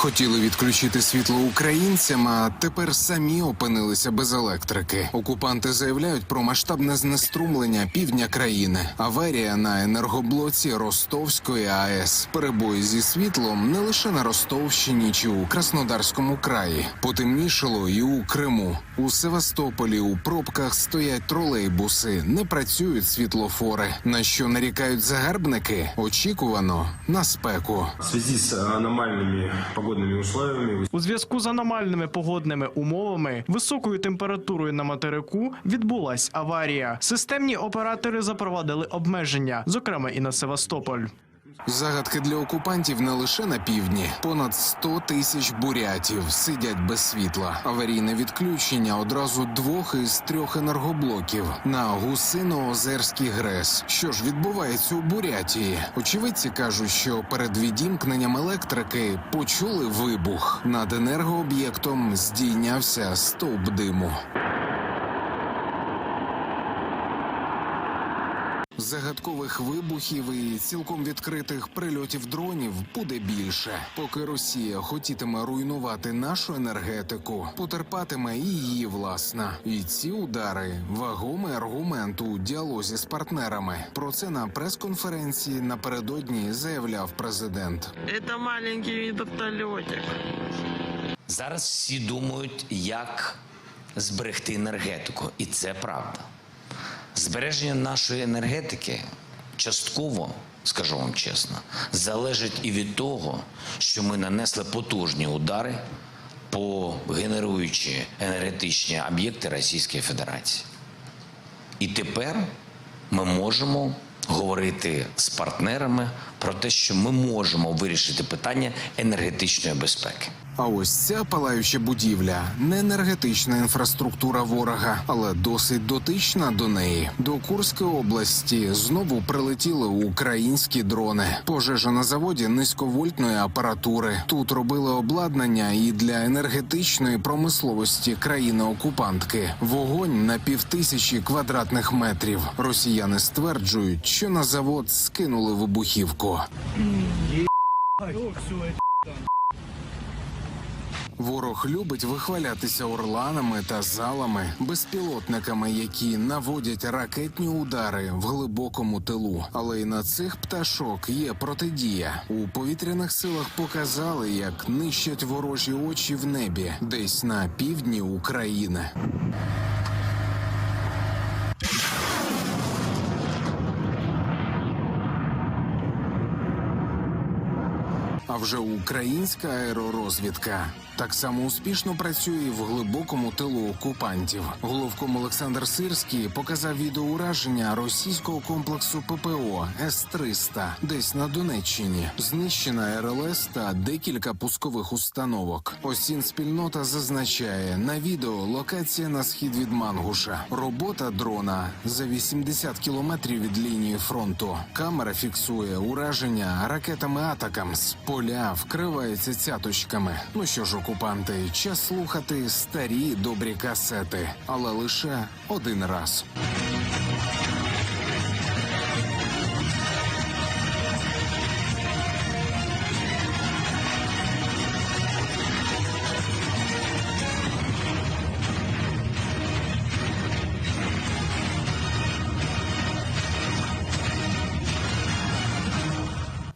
Хотіли відключити світло українцям, а тепер самі опинилися без електрики. Окупанти заявляють про масштабне знеструмлення півдня країни. Аварія на енергоблоці Ростовської АЕС. Перебої зі світлом не лише на Ростовщині чи у Краснодарському краї. Потемнішало і у Криму. У Севастополі у пробках стоять тролейбуси, не працюють світлофори. На що нарікають загарбники? Очікувано на спеку. В связи с аномальными погодными условиями У зв'язку з аномальними погодними умовами, високою температурою на материку відбулась аварія. Системні оператори запровадили обмеження, зокрема і на Севастополь. Загадки для окупантів не лише на півдні. Понад 100 тисяч бурятів сидять без світла. Аварійне відключення одразу двох із трьох енергоблоків на Гусино-Озерський ГРЕС. Що ж відбувається у Бурятії? Очевидці кажуть, що перед відімкненням електрики почули вибух. Над енергооб'єктом здійнявся стовп диму. Загадкових вибухів і цілком відкритих прильотів дронів буде більше. Поки Росія хотітиме руйнувати нашу енергетику, потерпатиме і її власна. І ці удари вагомий аргумент у діалозі з партнерами. Про це на прес-конференції напередодні заявляв президент. Это маленький вертолетик. Зараз всі думають, як зберегти енергетику, і це правда. Збереження нашої енергетики частково, скажу вам чесно, залежить і від того, що ми нанесли потужні удари по генеруючі енергетичні об'єкти Російської Федерації. І тепер ми можемо говорити з партнерами про те, що ми можемо вирішити питання енергетичної безпеки. А ось ця палаюча будівля не енергетична інфраструктура ворога, але досить дотична до неї. До Курської області знову прилетіли українські дрони. Пожежа на заводі низьковольтної апаратури. Тут робили обладнання і для енергетичної промисловості країни-окупантки. Вогонь на півтисячі квадратних метрів. Росіяни стверджують, що на завод скинули вибухівку. Ворог любить вихвалятися орланами та залами, безпілотниками, які наводять ракетні удари в глибокому тилу. Але й на цих пташок є протидія. У повітряних силах показали, як нищать ворожі очі в небі, десь на півдні України. А вже українська аеророзвідка так само успішно працює в глибокому тилу окупантів. Головком Олександр Сирський показав відеоураження російського комплексу ППО С-300 десь на Донеччині. Знищена РЛС та декілька пускових установок. Осін спільнота зазначає на відео локація на схід від Мангуша. Робота дрона за 80 кілометрів від лінії фронту. Камера фіксує ураження ракетами Атакамс. Поля вкриваються цяточками. Ну що ж, окупанти, час слухати старі добрі касети, але лише один раз.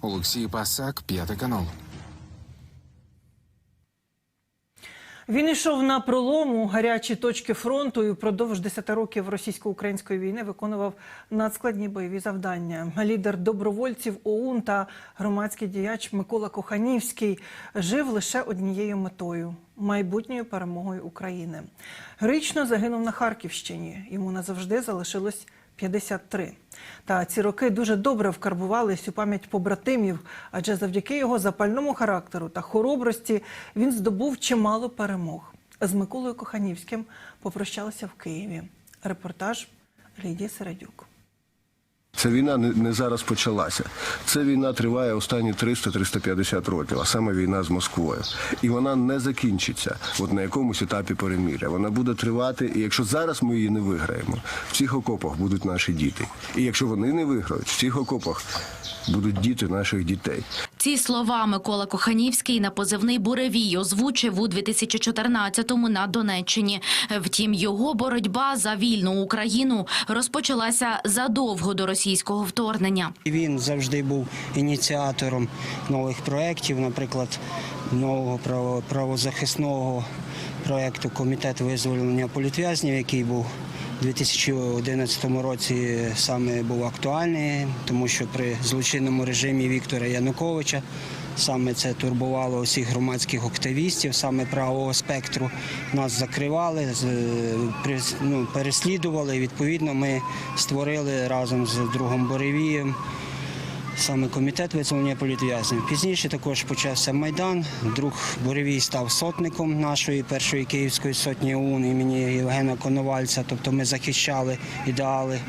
Олексій Пасак, п'ятий канал. Він йшов на пролому гарячі точки фронту і впродовж 10 років російсько-української війни виконував надскладні бойові завдання. Лідер добровольців ОУН та громадський діяч Микола Коханівський жив лише однією метою майбутньою перемогою України. Героїчно загинув на Харківщині. Йому назавжди залишилось 53. Та ці роки дуже добре вкарбувались у пам'ять побратимів, адже завдяки його запальному характеру та хоробрості він здобув чимало перемог. З Миколою Коханівським попрощалися в Києві. Репортаж Лідії Середюк. Ця війна не, зараз почалася. Ця війна триває останні 300-350 років, а саме війна з Москвою. І вона не закінчиться от на якомусь етапі перемиря. Вона буде тривати, і якщо зараз ми її не виграємо, в цих окопах будуть наші діти. І якщо вони не виграють, в цих окопах будуть діти наших дітей. Ці слова Микола Коханівський на позивний Буревій озвучив у 2014-му на Донеччині. Втім, його боротьба за вільну Україну розпочалася задовго до російського вторгнення. Він завжди був ініціатором нових проєктів, наприклад, нового правозахисного проєкту Комітет визволення політв'язнів, який був у 2011 році саме був актуальний, тому що при злочинному режимі Віктора Януковича саме це турбувало усіх громадських активістів, саме правого спектру. Нас закривали, ну, переслідували. Відповідно, ми створили разом з другом Боревієм саме комітет визволення політв'язнів. Пізніше також почався майдан. Друг Боревій став сотником нашої першої київської сотні ОУН імені Євгена Коновальця. Тобто ми захищали ідеали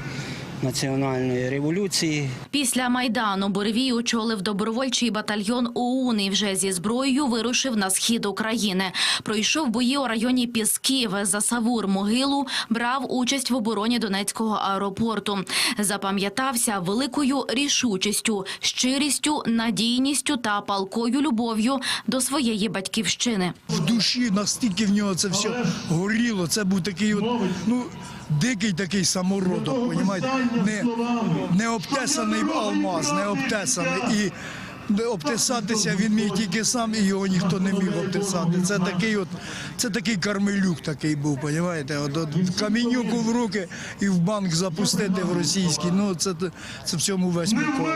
національної революції. Після майдану Буревій очолив добровольчий батальйон ОУН і вже зі зброєю вирушив на схід України. Пройшов бої у районі Пісків за Савур Могилу, брав участь в обороні Донецького аеропорту. Запам'ятався великою рішучістю, щирістю, надійністю та палкою любов'ю до своєї батьківщини. в душі настільки в нього це все горіло. Це був такий от, ну, дикий такий самородок, понімаєте? Не, не обтесаний алмаз, не обтесаний. І не обтесатися він міг тільки сам, і його ніхто не міг обтесати. Це такий от, це такий кармелюк такий був, понімаєте? От, от камінюку в руки і в банк запустити в російський. Ну, це, це в цьому весь Микола.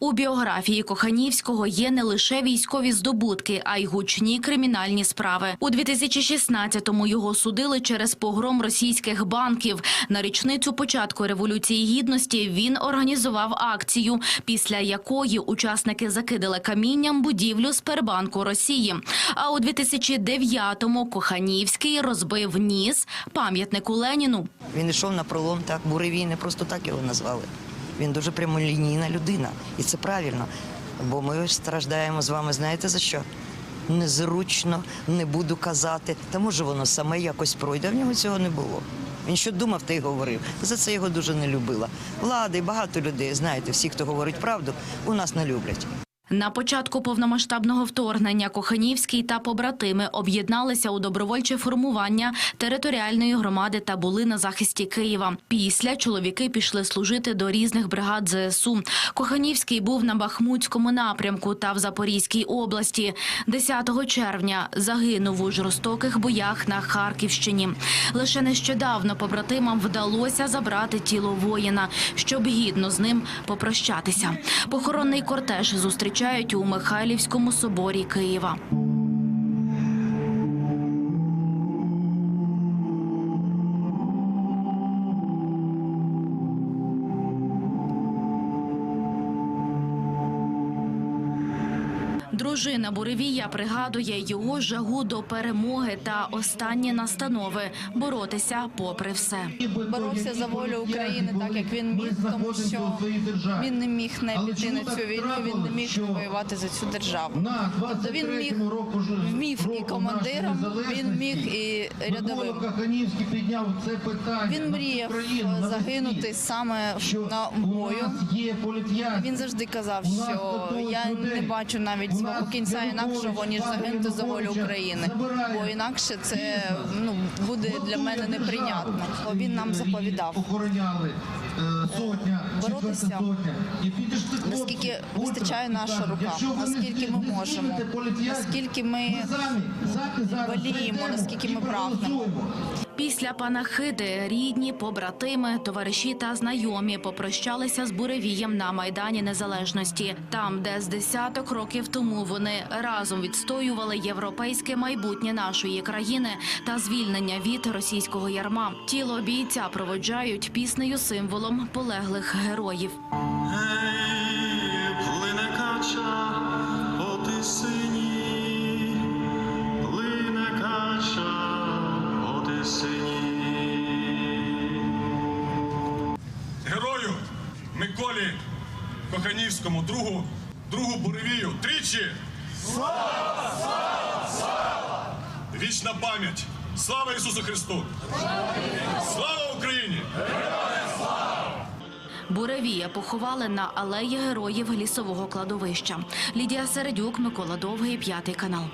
У біографії Коханівського є не лише військові здобутки, а й гучні кримінальні справи. У 2016-му його судили через погром російських банків. На річницю початку революції гідності він організував акцію, після якої учасники закидали камінням будівлю Спербанку Росії. А у 2009-му Коханівський розбив ніс пам'ятнику Леніну. Він йшов на пролом, так, буревій, не просто так його назвали. Він дуже прямолінійна людина. І це правильно. Бо ми страждаємо з вами, знаєте за що? Незручно, не буду казати. Та може воно саме якось пройде. В нього цього не було. Він що думав, те й говорив. За це його дуже не любила. Влада і багато людей, знаєте, всі, хто говорить правду, у нас не люблять. На початку повномасштабного вторгнення Коханівський та побратими об'єдналися у добровольче формування територіальної громади та були на захисті Києва. Після чоловіки пішли служити до різних бригад ЗСУ. Коханівський був на Бахмутському напрямку та в Запорізькій області. 10 червня загинув у жорстоких боях на Харківщині. Лише нещодавно побратимам вдалося забрати тіло воїна, щоб гідно з ним попрощатися. Похоронний кортеж зустрічають у Михайлівському соборі Києва. Дружина Буревія пригадує його жагу до перемоги та останні настанови боротися попри все. боровся за волю України, так як він міг, тому що він не міг не піти на цю війну. Він не міг воювати за цю державу. Тобто він міг вмів і командиром, він міг і рядовим. Він мріяв загинути саме на бою. Він завжди казав, що я не бачу навіть свого кінця інакшого ніж загинути за волю України, бо інакше це ну буде для мене неприйнятно. Він нам заповідав. боротися, наскільки вистачає наша рука, наскільки ми можемо, наскільки ми воліємо, наскільки ми прагнемо. Після панахиди рідні, побратими, товариші та знайомі попрощалися з буревієм на майдані Незалежності, там, де з десяток років тому вони разом відстоювали європейське майбутнє нашої країни та звільнення від російського ярма. Тіло бійця проводжають піснею символом полеглих героїв. Плине кача Коханівському, другу, другу буревію. Тричі! Слава! Слава! Слава! Вічна пам'ять! Слава Ісусу Христу! Слава Україні! Буревія поховали на алеї героїв лісового кладовища. Лідія Середюк, Микола Довгий, п'ятий канал.